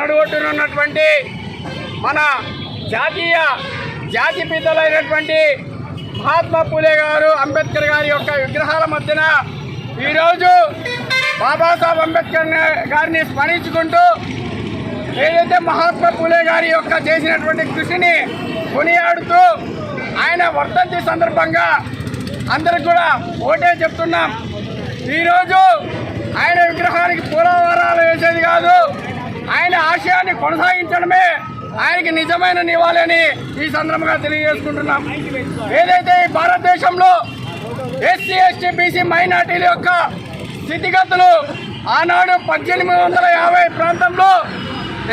నడుగొట్టునున్నటువంటి మన జాతీయ జాతి పితలైనటువంటి మహాత్మా పూలే గారు అంబేద్కర్ గారి యొక్క విగ్రహాల మధ్యన ఈరోజు బాబాసాహెబ్ అంబేద్కర్ గారిని స్మరించుకుంటూ ఏదైతే మహాత్మా పూలే గారి యొక్క చేసినటువంటి కృషిని కొనియాడుతూ ఆయన వర్ధంతి సందర్భంగా అందరికి కూడా ఓటే చెప్తున్నాం. ఈరోజు ఆయన విగ్రహానికి పూలవరాలు వేసేది కాదు. ఆయన ఆశయాన్ని కొనసాగించడమే ఆయనకి నిజమైన నివాళని ఈ సందర్భంగా తెలియజేసుకుంటున్నాం. ఏదైతే ఈ భారతదేశంలో ఎస్సీ ఎస్టీ బీసీ మైనార్టీల యొక్క స్థితిగతులు ఆనాడు పద్దెనిమిది వందల యాభై ప్రాంతంలో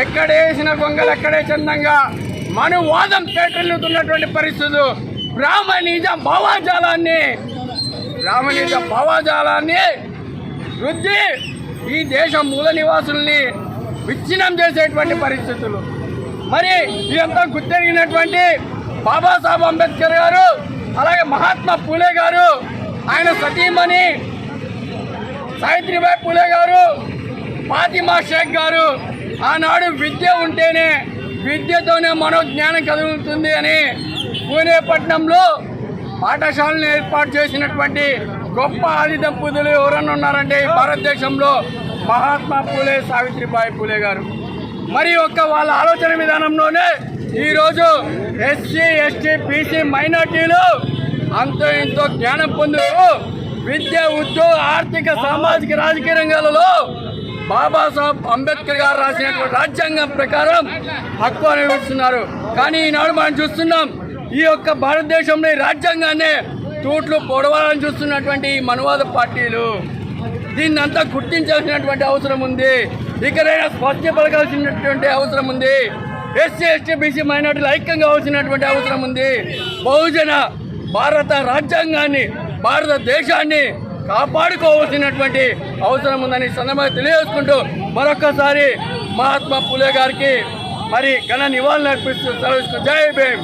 ఎక్కడేసిన గొంగలు ఎక్కడే చందంగా మనువాదం పేటెల్లుతున్నటువంటి పరిస్థితులు. బ్రాహ్మణిజ భావాజాలాన్ని బ్రాహ్మణిజ భావాజాలాన్ని వృద్ధి ఈ దేశం మూల నివాసుల్ని విచ్ఛిన్నం చేసేటువంటి పరిస్థితులు. మరి ఇదంతా గుర్తెరిగినటువంటి బాబాసాహెబ్ అంబేద్కర్ గారు అలాగే మహాత్మా పూలే గారు ఆయన సతీమణి సావిత్రిబాయి పూలే గారు ఫాతిమా షేక్ గారు ఆనాడు విద్య ఉంటేనే విద్యతోనే మనో జ్ఞానం కలుగుతుంది అని పూణే పట్టణంలో పాఠశాలను ఏర్పాటు చేసినటువంటి గొప్ప ఆది దంపతులు ఎవరన్నా ఉన్నారంటే భారతదేశంలో మహాత్మా పూలే సావిత్రిబాయి పూలే గారు. మరి ఒక్క వాళ్ళ ఆలోచన విధానంలోనే ఈరోజు ఎస్సీ ఎస్టీ బీసీ మైనార్టీలు అంతో ఇంతో జ్ఞానం పొందుతూ విద్య ఉద్యోగ ఆర్థిక సామాజిక రాజకీయ రంగాలలో బాబాసాహెబ్ అంబేద్కర్ గారు రాసినటువంటి రాజ్యాంగం ప్రకారం హక్కు అనుభవిస్తున్నారు. కానీ ఈనాడు మనం చూస్తున్నాం ఈ యొక్క భారతదేశంలో ఈ రాజ్యాంగాన్ని తూట్లు పొడవాలని చూస్తున్నటువంటి ఈ మనువాద పార్టీలు. దీన్ని అంతా గుర్తించాల్సినటువంటి అవసరం ఉంది. ఇకనైనా స్పష్టపడగాల్సినటువంటి అవసరం ఉంది. ఎస్సీ ఎస్టీ బీసీ మైనార్టీలు ఐక్యం కావాల్సినటువంటి అవసరం ఉంది. బహుజన భారత రాజ్యాంగాన్ని భారతదేశాన్ని కాపాడుకోవాల్సినటువంటి అవసరం ఉందని సందర్భంగా తెలియజేసుకుంటూ మరొక్కసారి మహాత్మా పూలే గారికి మరి ఘన నివాళులు అర్పిస్తూ సెలవిస్తూ జై భీమ్.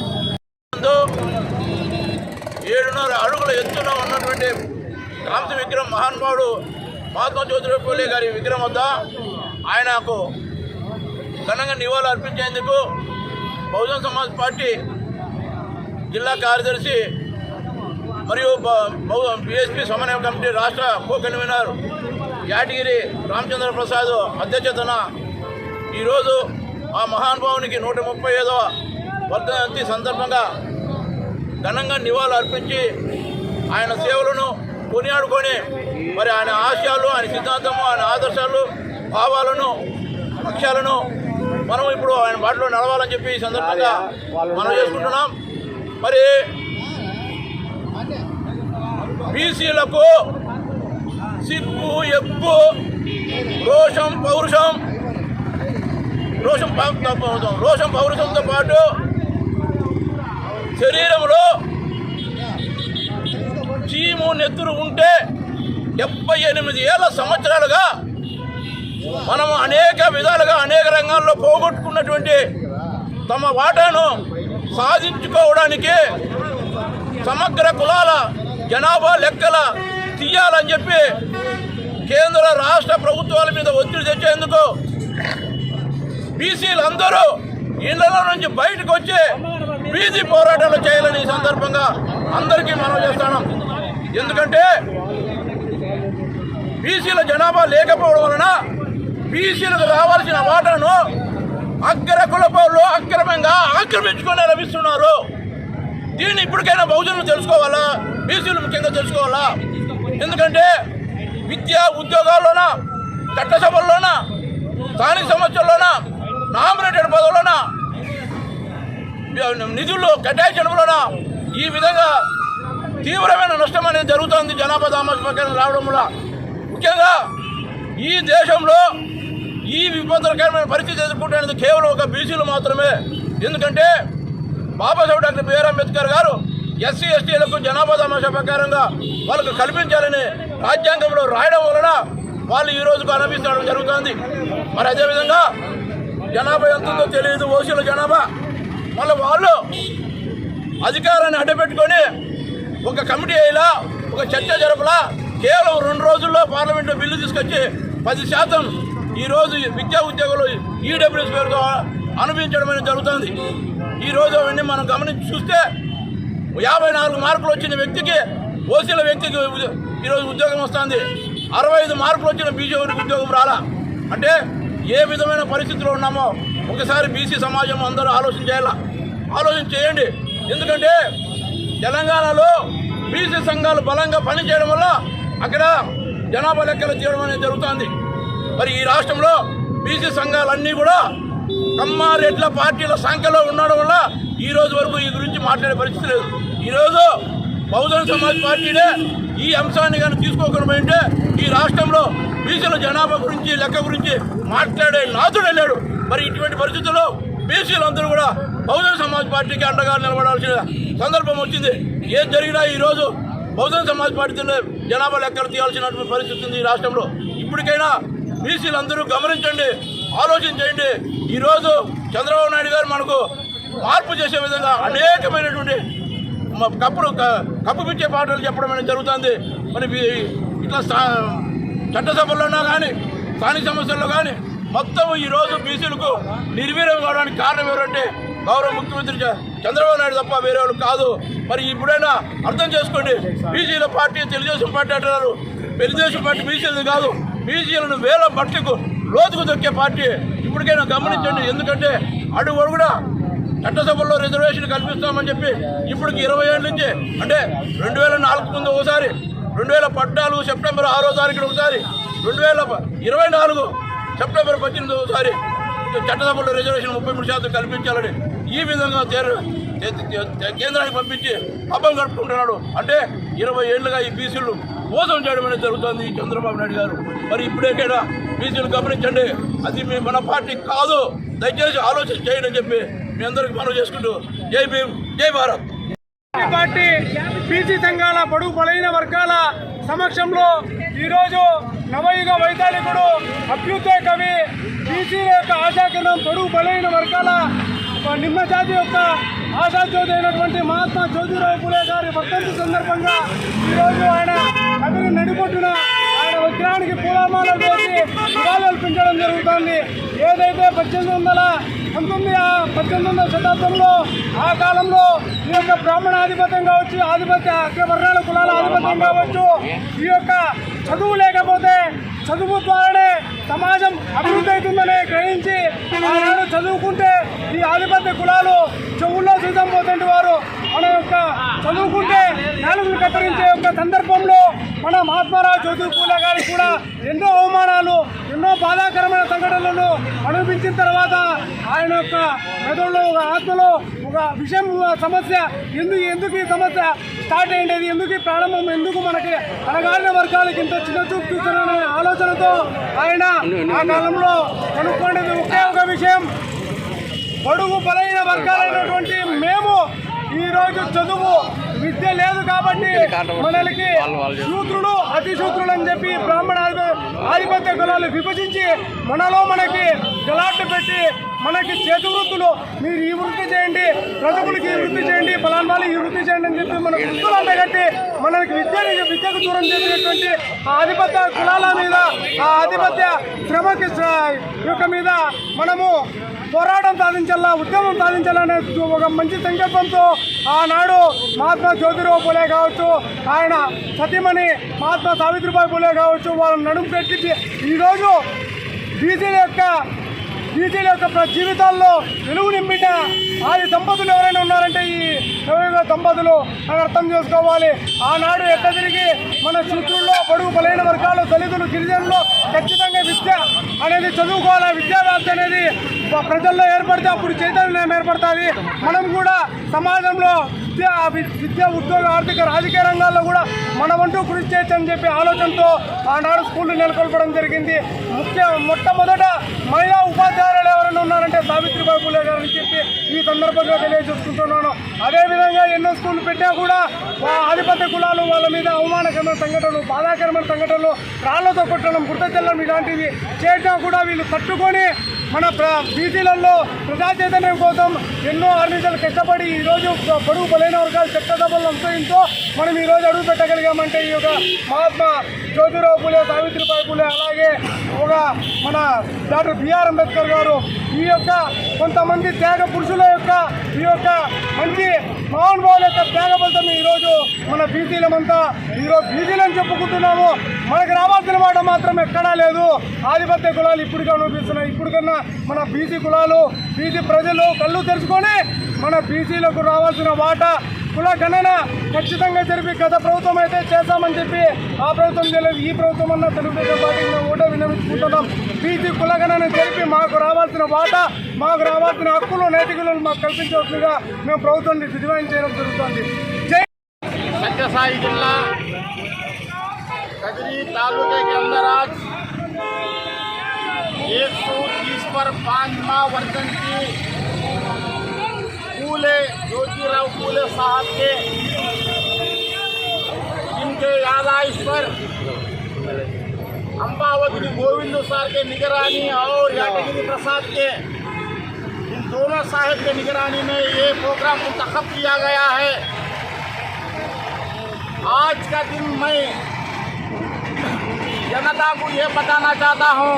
ఏడున్నర అడుగుల ఎత్తున ఉన్నటువంటి కాంతి విగ్రహం మహానుభావుడు మహాత్మా జ్యోతిరావు పూలే గారి విగ్రహం వద్ద ఆయనకు ఘనంగా నివాళులు అర్పించేందుకు బహుజన్ సమాజ్ పార్టీ జిల్లా కార్యదర్శి మరియు బిఎస్పీ సమన్వయ కమిటీ రాష్ట్ర కో కన్వీనర్ యాటగిరి రామచంద్ర ప్రసాద్ అధ్యక్షతన ఈరోజు ఆ మహానుభావునికి నూట ముప్పై ఐదవ వర్ధంతి సందర్భంగా ఘనంగా నివాళులు అర్పించి ఆయన సేవలను కొనియాడుకొని మరి ఆయన ఆశయాలు ఆయన సిద్ధాంతము ఆయన ఆదర్శాలు భావాలను లక్ష్యాలను మనం ఇప్పుడు ఆయన బాటలో నడవాలని చెప్పి ఈ సందర్భంగా మనం చేసుకుంటున్నాం. మరి బీసీలకు సిగ్గు ఎప్పు రోషం పౌరుషం రోషం రోషం పౌరుషంతో పాటు శరీరంలో చీము నెత్తురు ఉంటే డెబ్బై ఎనిమిది ఏళ్ళ సంవత్సరాలుగా మనం అనేక విధాలుగా అనేక రంగాల్లో పోగొట్టుకున్నటువంటి తమ వాటాను సాధించుకోవడానికి సమగ్ర కులాల జనాభా లెక్కల తీయాలని చెప్పి కేంద్ర రాష్ట్ర ప్రభుత్వాల మీద ఒత్తిడి తెచ్చేందుకు బీసీలు అందరూ ఇళ్ళలో నుంచి బయటకు వచ్చి వీధి పోరాటాలు చేయాలని ఈ సందర్భంగా అందరికీ మనం చేస్తున్నాం ఎందుకంటే బీసీల జనాభా లేకపోవడం వలన బీసీలకు రావాల్సిన వాటాను అగ్ర కులపౌరులు అక్రమంగా ఆక్రమించుకొని లభిస్తున్నారు. దీన్ని ఇప్పటికైనా బహుజనులు తెలుసుకోవాలా? బీసీలు ముఖ్యంగా తెలుసుకోవాలా? ఎందుకంటే విద్య ఉద్యోగాల్లోన చట్టసభల్లోన స్థానిక సమస్యల్లోన నామినేటెడ్ పదవులోన నిధులు కేటాయించడంలోన ఈ విధంగా తీవ్రమైన నష్టం అనేది జరుగుతోంది. జనాభా దామాష ప్రకారం రావడం వల్ల ముఖ్యంగా ఈ దేశంలో ఈ విపత్కరమైన పరిస్థితి ఎదుర్కొంటున్నది కేవలం ఒక బీసీలు మాత్రమే. ఎందుకంటే బాబాసాహెబ్ డాక్టర్ బిఆర్ అంబేద్కర్ గారు ఎస్సీ ఎస్టీలకు జనాభా తమాషా ప్రకారంగా వాళ్ళకు కల్పించాలని రాజ్యాంగంలో రాయడం వలన వాళ్ళు ఈ రోజుకు అనుభవించడం జరుగుతుంది. మరి అదేవిధంగా జనాభా ఎంత ఉందో తెలియదు. ఓసీల జనాభా. మళ్ళీ వాళ్ళు అధికారాన్ని అడ్డపెట్టుకొని ఒక కమిటీ అయ్యేలా ఒక చర్చ జరపలా కేవలం రెండు రోజుల్లో పార్లమెంట్లో బిల్లు తీసుకొచ్చి పది శాతం ఈరోజు విద్యా ఉద్యోగులు ఈడబ్ల్యూఎస్ పేరుతో అనుభవించడం అనేది జరుగుతుంది ఈరోజు అవన్నీ మనం గమనించి చూస్తే యాభై నాలుగు మార్కులు వచ్చిన వ్యక్తికి ఓసీల వ్యక్తికి ఈరోజు ఉద్యోగం వస్తుంది. అరవై ఐదు మార్కులు వచ్చిన బీసీ వారికి ఉద్యోగం రాలా. అంటే ఏ విధమైన పరిస్థితిలో ఉన్నామో ఒకసారి బీసీ సమాజం అందరూ ఆలోచన చేయాలా? ఆలోచన చేయండి. ఎందుకంటే తెలంగాణలో బీసీ సంఘాలు బలంగా పనిచేయడం వల్ల అక్కడ జనాభా లెక్కలు చేయడం అనేది జరుగుతుంది. మరి ఈ రాష్ట్రంలో బీసీ సంఘాలన్నీ కూడా కమ్మారెడ్ల పార్టీల సంఖ్యలో ఉండడం వల్ల ఈ రోజు వరకు ఈ గురించి మాట్లాడే పరిస్థితి లేదు. ఈరోజు బహుజన సమాజ్ పార్టీనే ఈ అంశాన్ని కానీ తీసుకోకుండా అంటే ఈ రాష్ట్రంలో బీసీల జనాభా గురించి లెక్క గురించి మాట్లాడే నాథుడు లేడు. మరి ఇటువంటి పరిస్థితుల్లో బీసీలందరూ కూడా బహుజన సమాజ్ పార్టీకి అండగా నిలబడాల్సిన సందర్భం వచ్చింది. ఏం జరిగినా ఈరోజు బహుజన సమాజ్ పార్టీ జనాభా లెక్కలు తీయాల్సినటువంటి పరిస్థితి ఉంది ఈ రాష్ట్రంలో. ఇప్పటికైనా బీసీలందరూ గమనించండి ఆలోచించండి. ఈరోజు చంద్రబాబు నాయుడు గారు మనకు మార్పు చేసే విధంగా అనేకమైనటువంటి కప్పుడు కప్పుపిచ్చే క- పాటలు చెప్పడం అనేది జరుగుతుంది. మరి ఇట్లా స్థా- చట్టసభల్లోనా కానీ స్థానిక సమస్యల్లో కానీ మొత్తం ఈరోజు బీసీలకు నిర్వీర్యం కావడానికి కారణం ఎవరంటే గౌరవ ముఖ్యమంత్రి చ- చంద్రబాబు నాయుడు తప్ప వేరే వాళ్ళు కాదు. మరి ఇప్పుడైనా అర్థం చేసుకోండి. బీసీల పార్టీ తెలుగుదేశం పార్టీ అంటున్నారు. తెలుగుదేశం పార్టీ బీసీలది కాదు. బీసీలను వేల మట్లకు లోతుకు దొక్కే పార్టీ. ఇప్పటికైనా గమనించండి. ఎందుకంటే అడుగు కూడా చట్టసభల్లో రిజర్వేషన్ కల్పిస్తామని చెప్పి ఇప్పటికి ఇరవై ఏళ్ళ నుంచి అంటే రెండు వేల నాలుగు ముందు ఒకసారి రెండు వేల పద్నాలుగు సెప్టెంబర్ ఆరో తారీఖున ఒకసారి రెండు వేల ఇరవై నాలుగు సెప్టెంబర్ పద్దెనిమిది ఒకసారి చట్టసభలో రిజర్వేషన్ ముప్పై మూడు శాతం కల్పించాలని ఈ విధంగా చేరు కేంద్రానికి పంపించి అబ్బం గడుపుకుంటున్నాడు అంటే ఇరవై ఏళ్ళుగా ఈ బీసీలు మోసం చేయడం అనేది జరుగుతుంది చంద్రబాబు నాయుడు గారు. మరి ఇప్పుడేకైనా బీసీలు గమనించండి అది మీ మన పార్టీ కాదు. దయచేసి ఆలోచన చేయండి అని చెప్పి మీ అందరికి మనం చేసుకుంటూ జై భీమ్ జై భారత్. పార్టీ బీసీ సంఘాల పొడుగు బలైన వర్గాల సమక్షంలో ఈరోజు నవయుగ వైతాళికుడు అభ్యుదయ కవి బీసీల యొక్క ఆశాకిరణం పొడుగు బలైన వర్గాల నిమ్మ జాతి యొక్క ఆశాజ్యోతి అయినటువంటి మహాత్మా జ్యోతిరావు పూలే గారి వర్తంతి సందర్భంగా ఈరోజు ఆయన కవిని నడిపొట్టున ఆయన విగ్రహానికి పూలమాలలు వేసి నివాళులు అర్పించడం జరుగుతోంది. ఏదైతే పద్దెనిమిది వందల పంతొమ్మిది ఆ పద్దెనిమిది వందల శతాబ్దంలో ఆ కాలంలో ఈ యొక్క బ్రాహ్మణ ఆధిపత్యం కావచ్చు ఆధిపత్య అగ్రవర్ణాల కులాల ఆధిపత్యం కావచ్చు ఈ యొక్క చదువు లేకపోతే చదువు ద్వారానే సమాజం అభివృద్ధి అవుతుందని గ్రహించి చదువుకుంటే ఈ ఆధిపత్య కులాలు చెవుల్లో సీతం పోతుంటే వారు మన యొక్క చదువుకుంటే నాలుగులు కత్తిరించే యొక్క సందర్భంలో మన మహాత్మారావు జ్యోతి పూలే గారికి కూడా ఎన్నో అవమానాలు ఎన్నో బాధాకరమైన సంఘటనలను అనుభవించిన తర్వాత ఆయన యొక్క మెదడులో ఒక ఆత్మలో ఒక విషయం సమస్య ఎందుకు ఎందుకు ఈ సమస్య స్టార్ట్ అయ్యేది ఎందుకు ప్రారంభం ఎందుకు మనకి అనగారిన వర్గాలకి ఇంత చిన్న చూపు చూస్తున్నారనే ఆలోచనతో ఆయన ఆ కాలంలో కనుక్కునేది ఒకే ఒక విషయం. బడుగు బలైన వర్గాలైనటువంటి మేము ఈ రోజు చదువు విద్య లేదు కాబట్టి మనకి శూద్రులు అతి శూద్రులు అని చెప్పి బ్రాహ్మణ ఆధి- ఆధిపత్య కులాలు విభజించి మనలో మనకి గలాట్లు పెట్టి మనకి చేతి వృత్తులు మీరు ఈ వృత్తి చేయండి బ్రతుకులకి ఈ వృత్తి చేయండి ఫలాన్ ఈ వృత్తి చేయండి అని చెప్పి మన వృత్తులు అంటగట్టి మనకి విద్యని విద్యకు దూరం చేసేటువంటి ఆ ఆధిపత్య కులాల మీద ఆ ఆధిపత్య శ్రమకి శ్ర- యొక్క మీద మనము పోరాటం సాధించాలా ఉద్యమం సాధించాలనే ఒక మంచి సంకల్పంతో ఆనాడు మహాత్మా జ్యోతిరావు పూలే కావచ్చు ఆయన సతీమణి మహాత్మా సావిత్రిబాయి పూలే కావచ్చు వాళ్ళని నడుము పెట్టి ఈరోజు బీసీల యొక్క బీసీల యొక్క జీవితాల్లో వెలుగు నింపిన ఆది దంపతులు ఎవరైనా ఉన్నారంటే ఈ నవయుగ దంపతులు అని అర్థం చేసుకోవాలి. ఆనాడు ఎట్ట తిరిగి మన శుద్ధుల్లో పొడుగు బలైన వర్గాలు దళితులు గిరిజనులు ఖచ్చితంగా విద్య అనేది చదువుకోవాలి? విద్యా వ్యాప్తి అనేది ప్రజల్లో ఏర్పడితే అప్పుడు చైతన్యం ఏర్పడుతుంది. మనం కూడా సమాజంలో విద్య విద్య ఉద్యోగ ఆర్థిక రాజకీయ రంగాల్లో కూడా మనమంటూ కృషి చేయొచ్చని చెప్పి ఆలోచనతో ఆనాడు స్కూళ్ళు నెలకొల్పడం జరిగింది. ముఖ్య మొట్టమొదట మహిళా ఉపాధ్యాయులు ఎవరైనా ఉన్నారంటే సావిత్రిబాయి పూలే గారు ఈ సందర్భంగా తెలియజేసుకుంటున్నాను. అదేవిధంగా ఎన్నో స్కూళ్ళు పెట్టా కూడా ఆధిపత్య కులాలు వాళ్ళ మీద అవమానకరమైన సంఘటనలు బాధాకరమైన సంఘటనలు రాళ్ళతో కొట్టడం గుర్త ఇలాంటివి చేయటం కూడా వీళ్ళు తట్టుకొని మన ప్ర బీసీలలో ప్రజా చైతన్యం కోసం ఎన్నో ఆర్నిజలు కష్టపడి ఈరోజు బడుగు బలైన వర్గాలు చట్టసభలు అనుసరించో మనం ఈరోజు అడుగు పెట్టగలిగామంటే ఈ యొక్క మహాత్మా జ్యోతిరావు పూలే సావిత్రిబాయి పూలే అలాగే ఒక మన డాక్టర్ బిఆర్ అంబేద్కర్ గారు ఈ యొక్క కొంతమంది త్యాగ పురుషుల యొక్క ఈ యొక్క మంచి మహానుభావుల యొక్క త్యాగ ఫలితం ఈరోజు మన బీసీలమంతా ఈరోజు బీసీలని చెప్పుకుంటున్నాము. మనకు రావాల్సిన మాట మాత్రం ఎక్కడా లేదు. ఆధిపత్య కులాలు ఇప్పుడు కనిపిస్తున్నాయి ఇప్పటికన్నా మన బీసీ కులాలు బీసీ ప్రజలు కళ్ళు తెరుచుకొని మన బీసీలకు రావాల్సిన వాటా కుల గణన ఖచ్చితంగా జరిపి గత ప్రభుత్వం అయితే చేశామని చెప్పి ఆ ప్రభుత్వం తెలియదు ఈ ప్రభుత్వం అన్న తెలుగుదేశం పార్టీకి మేము ఓటో విన్నవించుకుంటున్నాం బీసీ కుల గణన జరిపి మాకు రావాల్సిన వాటా మాకు రావాల్సిన హక్కులు నైతికలు మాకు కల్పించవలసిందిగా మేము ప్రభుత్వాన్ని డిమాండ్ చేయడం జరుగుతుంది జై सत्यसाई जिला कजरी तालुके के अंदर आज एक सौ तीस पर पांचवा वर्षन की फूले ज्योतिराव फूले साहब के। जिनके यादाइश पर। अम्बावती गोविंद सार के निगरानी और यादगिरी प्रसाद के। इन दोनों साहेब के निगरानी में ये प्रोग्राम मुंतखब किया गया है। आज का दिन मैं जनता को ये बताना चाहता हूँ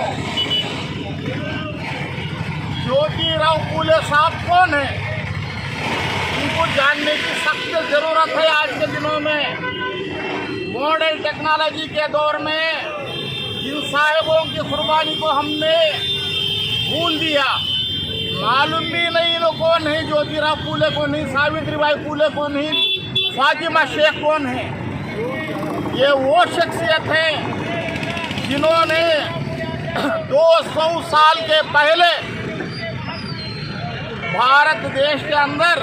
ज्योतिराव फूले साहब कौन है? इनको जानने की सख्त ज़रूरत है आज के दिनों में। मॉडर्न टेक्नोलॉजी के दौर में इन साहेबों की कुर्बानी को हमने भूल दिया, मालूम भी नहीं इन्हों कौन है ज्योतिराव फूले को, नहीं सावित्री बाई फूले को, नहीं फातिमा शेख कौन है? ये वो शख्सियत है जिन्होंने 200 साल के पहले भारत देश के अंदर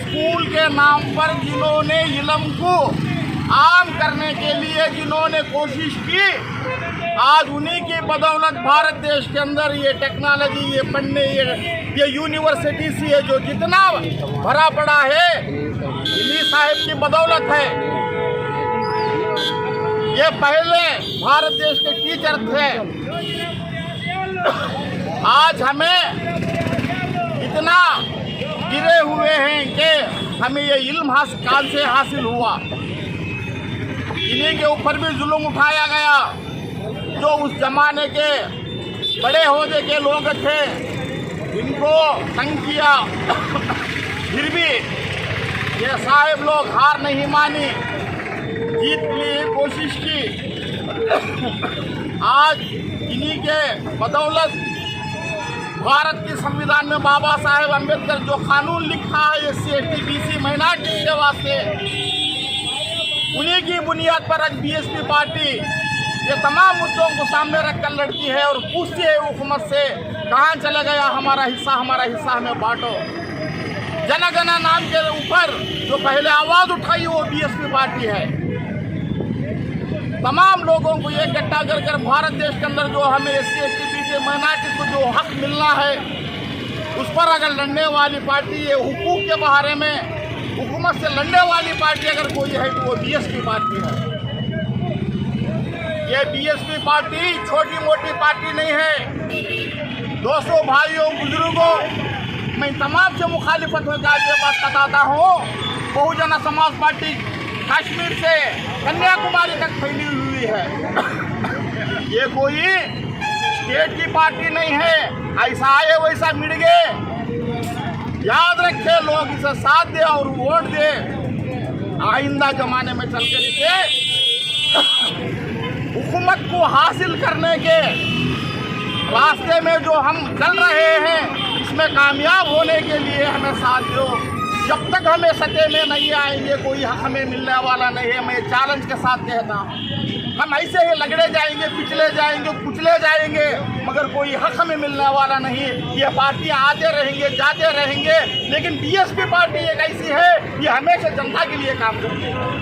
स्कूल के नाम पर जिन्होंने इलम को आम करने के लिए जिन्होंने कोशिश की, आज उन्हीं की बदौलत भारत देश के अंदर ये टेक्नोलॉजी ये पढ़ने, ये ये यूनिवर्सिटी से ये जो जितना भरा पड़ा है, इन्हीं साहिब की बदौलत है। ये पहले भारत देश के टीचर थे। आज हमें इतना गिरे हुए हैं कि हमें ये इल्म काल से हासिल हुआ। इन्हीं के ऊपर भी जुल्म उठाया गया, जो उस जमाने के बड़े होदे के लोग थे, इनको तंग किया। फिर भी ये साहेब लोग हार नहीं मानी। जीत के कोशिश की। आज इन्हीं के बदौलत भारत के संविधान में बाबा साहेब अंबेडकर जो कानून लिखा है S C S T B C minority के वास्ते उन्हीं की बुनियाद पर आज बीएसपी पार्टी ये तमाम मुद्दों को सामने रखकर लड़ती है और पूछती है हुकूमत से, कहाँ चला गया हमारा हिस्सा हमारा हिस्सा हमें बांटो। जन गण नाम के ऊपर जो पहले आवाज़ उठाई, वो बीएसपी पार्टी है। तमाम लोगों को ये इकट्ठा कर कर भारत देश के अंदर जो हमें एस सी एस टी से माइनॉरिटी को जो हक मिलना है, उस पर अगर लड़ने वाली पार्टी ये हुकूक के बारे में, हुकूमत से लड़ने वाली पार्टी अगर कोई है तो वो बीएसपी पार्टी है। ये बीएसपी पार्टी छोटी मोटी पार्टी नहीं है। दोस्तों, भाइयों, बुज़ुर्गों, मैं तमाम से मुखालिफत होकर ये बात बताता हूँ। बहुजन समाज पार्टी कश्मीर से कन्याकुमारी तक फैली हुई है। ये कोई स्टेट की पार्टी नहीं है, ऐसा आए वैसा मिट गए। याद रखे, लोग इसे साथ दे और वोट दे। आइंदा जमाने में चल कर इसे हुकूमत को हासिल करने के रास्ते में जो हम चल रहे हैं, इसमें कामयाब होने के लिए हमें साथ दो। जब तक हमें सटे में नहीं आएँगे, कोई हमें मिलने वाला नहीं है, मैं चैलेंज के साथ कहता हूँ। हम ऐसे ही लगड़े जाएँगे, पिछले जाएँगे, कुचले जाएँगे, मगर कोई हक हमें मिलने वाला नहीं। ये पार्टियाँ आते रहेंगे, जाते रहेंगे, लेकिन बीएसपी पार्टी एक ऐसी है, ये हमेशा जनता के लिए काम करती है।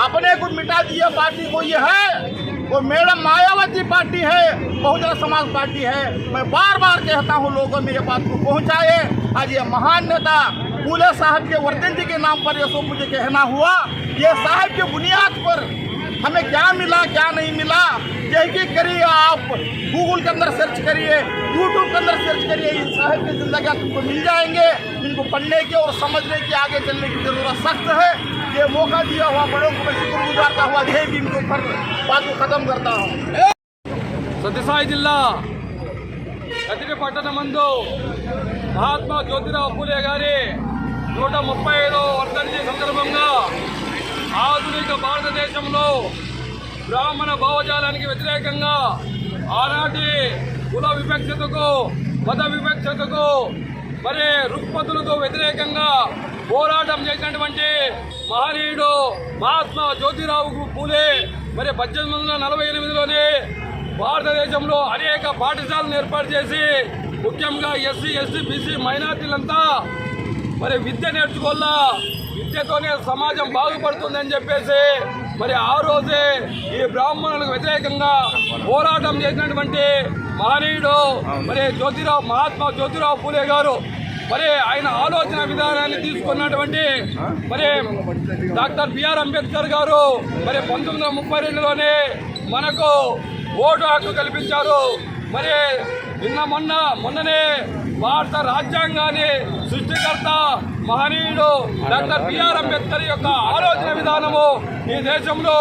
अपने को मिटा दिया पार्टी को ये है, वो मैडम मायावती पार्टी है बहुजन समाज पार्टी है। मैं बार बार कहता हूँ, लोगों में ये बात को पहुँचाए। आज ये महान नेता फूले साहब के वर्धंती के नाम पर ये सब मुझे कहना हुआ। ये साहब के बुनियाद पर हमें क्या मिला क्या नहीं मिला तहकीक करिए आप गूगल के अंदर सर्च करिए यूट्यूब के अंदर सर्च करिए इन साहब की जिंदगी तुमको मिल जाएंगे इनको पढ़ने के और समझने की आगे चलने की जरूरत सख्त है ये मौका दिया हुआ बड़ों को मैं शुक्र गुजारता हुआ यही भी इनके ऊपर बात को खत्म करता हूँ సత్యసాయి జిల్లా కదిరి పట్టణమందు మహాత్మా జ్యోతిరావు పూలే గారి నూట ముప్పై ఐదవ వర్ధంతి సందర్భంగా ఆధునిక భారతదేశంలో బ్రాహ్మణ భావజాలానికి వ్యతిరేకంగా ఆనాటి కుల వివక్షతకు మత వివక్షతకు మరి రుక్పతులకు వ్యతిరేకంగా పోరాటం చేసినటువంటి మహనీయుడు మహాత్మా జ్యోతిరావు పూలే. మరి పద్దెనిమిది వందల నలభై ఎనిమిదిలోనే భారతదేశంలో అనేక పాఠశాలను ఏర్పాటు చేసి ముఖ్యంగా ఎస్సీ ఎస్టీ బీసీ మైనార్టీలంతా మరి విద్య నేర్చుకోవాలా? విద్యతోనే సమాజం బాగుపడుతుందని చెప్పేసి మరి ఆ రోజే ఈ బ్రాహ్మణులకు వ్యతిరేకంగా పోరాటం చేసినటువంటి మహనీయుడు మరి జ్యోతిరావు మహాత్మా జ్యోతిరావు పూలే గారు మరి ఆయన ఆలోచన విధానాన్ని తీసుకున్నటువంటి మరి డాక్టర్ బిఆర్ అంబేద్కర్ గారు మరి పంతొమ్మిది వందల ముప్పై రెండులోనే మనకు ఓటు హక్కు కల్పించారు. మరి నిన్న మొన్న మొన్ననే భారత రాజ్యాంగాన్ని సృష్టికర్త మహనీయుడు డాక్టర్ బిఆర్ అంబేద్కర్ యొక్క ఆలోచన విధానము ఈ దేశంలో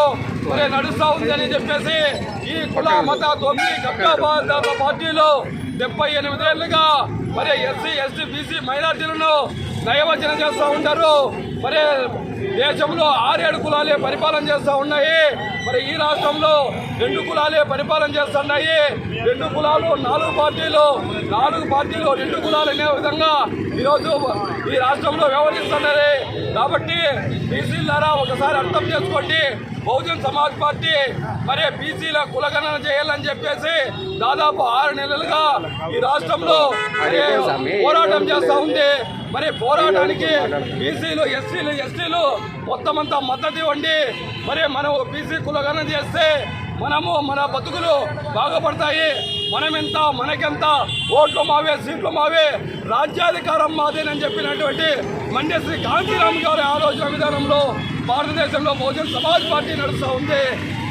మరి నడుస్తూ ఉందని చెప్పేసి ఈ కుల మత తొమ్మిది కబ్జా పార్టీలు డెబ్బై ఎనిమిదేళ్ళుగా మరి ఎస్సీ ఎస్టీ బీసీ మైనార్టీలను నయవచన చేస్తూ ఉంటారు. మరి దేశంలో ఆరేడు కులాలే పరిపాలన చేస్తూ ఉన్నాయి. మరి ఈ రాష్ట్రంలో రెండు కులాలే పరిపాలన చేస్తున్నాయి రెండు కులాలు నాలుగు పార్టీలు నాలుగు పార్టీలు రెండు కులాలు అనే విధంగా ఈరోజు ఈ రాష్ట్రంలో వ్యవహరిస్తున్నది కాబట్టి బీసీలారా ఒకసారి అర్థం చేసుకోండి. బహుజన్ సమాజ్ పార్టీ మరి బీసీల కులగణన చేయాలని చెప్పేసి దాదాపు ఆరు నెలలుగా ఈ రాష్ట్రంలో మరి పోరాటం చేస్తూ ఉంది. మరి పోరాటానికి బీసీలు ఎస్సీలు ఎస్టీలు మొత్తం అంతా మద్దతు ఇవ్వండి. మరి మనం బీసీ కులగణన చేస్తే మనము మన బతుకులు బాగుపడతాయి. మనమెంత మనకెంత ఓట్లు మావే సీట్లు మావే రాజ్యాధికారం మాదేనని చెప్పినటువంటి మండ్య శ్రీ కాంతిరామ్ గారి ఆలోచన విధానంలో భారతదేశంలో బహుజన్ సమాజ్ పార్టీ నడుస్తూ ఉంది.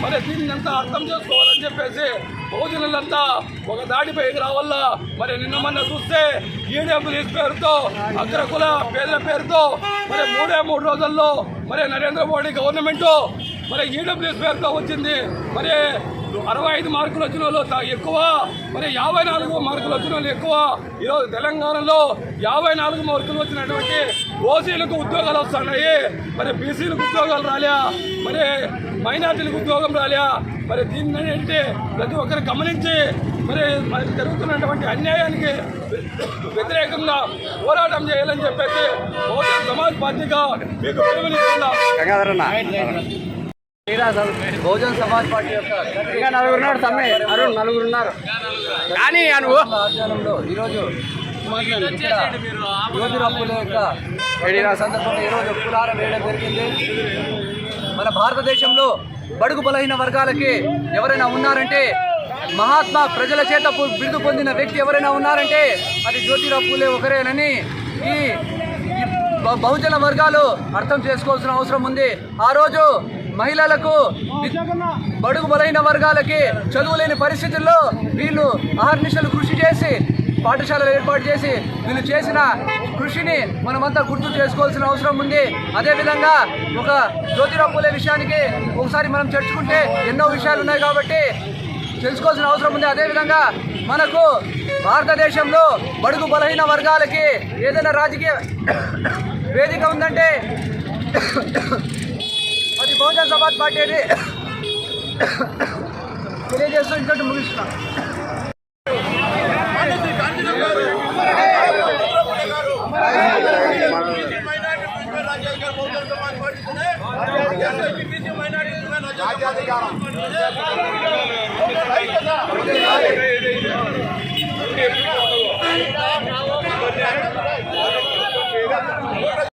మరి దీన్ని అంతా అర్థం చేసుకోవాలని చెప్పేసి బహుజనులంతా ఒక దాడిపైకి రావాల? మరి నిన్న మొన్న చూస్తే ఈడబ్ల్యూఎస్ పేరుతో అగ్రకుల పేదల పేరుతో మరి మూడే మూడు రోజుల్లో మరి నరేంద్ర మోడీ గవర్నమెంట్ మరి ఈడబ్ల్యూఎస్ పేరుతో వచ్చింది. మరి అరవై ఐదు మార్కులు వచ్చిన వాళ్ళు ఎక్కువ. మరి యాభై నాలుగు మార్కులు వచ్చిన వాళ్ళు ఎక్కువ. ఈరోజు తెలంగాణలో యాభై నాలుగు మార్కులు వచ్చినటువంటి ఓసీలకు ఉద్యోగాలు వస్తున్నాయి. మరి బీసీలకు ఉద్యోగాలు రాలే. మరి మైనార్టీలకు ఉద్యోగం రాలే. మరి దీన్ని ఏంటి ప్రతి ఒక్కరు గమనించి మరి మరి జరుగుతున్నటువంటి అన్యాయానికి వ్యతిరేకంగా పోరాటం చేయాలని చెప్పేసి బహుజన్ సమాజ్ పార్టీగా మీకు పిలుపునిస్తున్నాం. బహుజన్ సమాజ్ పార్టీ యొక్క ఇంకా నలుగురున్నారు సమ్మె అరుణ్ నలుగురున్నారు. కానీ నువ్వు ఆధ్వర్యంలో ఈరోజు పూలే యొక్క సందర్భంగా ఈరోజు కులాల వేయడం జరిగింది. మన భారతదేశంలో బడుగు బలహీన వర్గాలకి ఎవరైనా ఉన్నారంటే మహాత్మా ప్రజల చేత బిరుదు పొందిన వ్యక్తి ఎవరైనా ఉన్నారంటే అది జ్యోతిరావు పూలే ఒకరేనని ఈ ఈ బ- బహుజన వర్గాలు అర్థం చేసుకోవాల్సిన అవసరం ఉంది. ఆ రోజు మహిళలకు బడుగు బలైన వర్గాలకి చదువులేని పరిస్థితుల్లో వీళ్ళు ఆహర్నిశలు కృషి చేసి పాఠశాలలు ఏర్పాటు చేసి వీళ్ళు చేసిన కృషిని మనమంతా గుర్తు చేసుకోవాల్సిన అవసరం ఉంది. అదేవిధంగా ఒక జ్యోతిరావు పూలే విషయానికి ఒకసారి మనం చర్చుకుంటే ఎన్నో విషయాలు ఉన్నాయి కాబట్టి తెలుసుకోవాల్సిన అవసరం ఉంది. అదేవిధంగా మనకు భారతదేశంలో బడుగు బలహీన వర్గాలకి ఏదైనా రాజకీయ వేదిక ఉందంటే అది బహుజన్ సమాజ్ పార్టీ అని తెలియజేస్తూ ఇంకోటి ముగిస్తున్నాను మాన్య శ్రీ కాంతిరామ్ గారు బీసీ మైనారిటీ